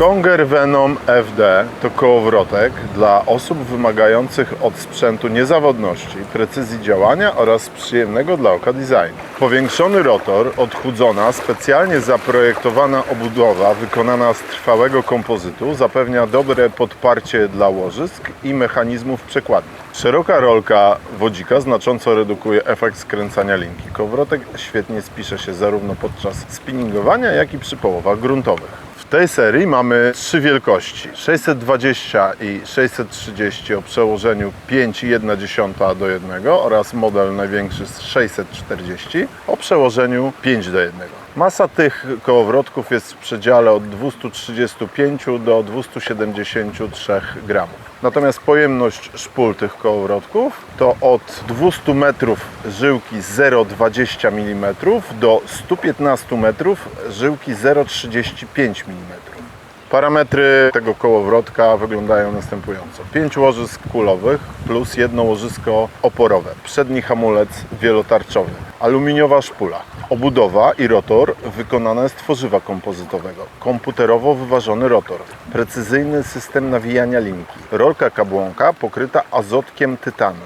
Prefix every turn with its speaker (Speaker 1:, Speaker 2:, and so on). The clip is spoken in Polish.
Speaker 1: Conger Venom FD to kołowrotek dla osób wymagających od sprzętu niezawodności, precyzji działania oraz przyjemnego dla oka designu. Powiększony rotor, odchudzona, specjalnie zaprojektowana obudowa wykonana z trwałego kompozytu zapewnia dobre podparcie dla łożysk i mechanizmów przekładni. Szeroka rolka wodzika znacząco redukuje efekt skręcania linki. Kołowrotek świetnie spisze się zarówno podczas spinningowania, jak i przy połowach gruntowych. Tej serii mamy trzy wielkości: 620 i 630 o przełożeniu 5,1 do 1 oraz model największy z 640 o przełożeniu 5 do 1. Masa tych kołowrotków jest w przedziale od 235 do 273 gramów. Natomiast pojemność szpul tych kołowrotków to od 200 metrów żyłki 0,20 mm do 115 metrów żyłki 0,35 mm. Parametry tego kołowrotka wyglądają następująco. 5 łożysk kulowych plus jedno łożysko oporowe. Przedni hamulec wielotarczowy. Aluminiowa szpula. Obudowa i rotor wykonane z tworzywa kompozytowego. Komputerowo wyważony rotor. Precyzyjny system nawijania linki. Rolka kabłonka pokryta azotkiem tytanu.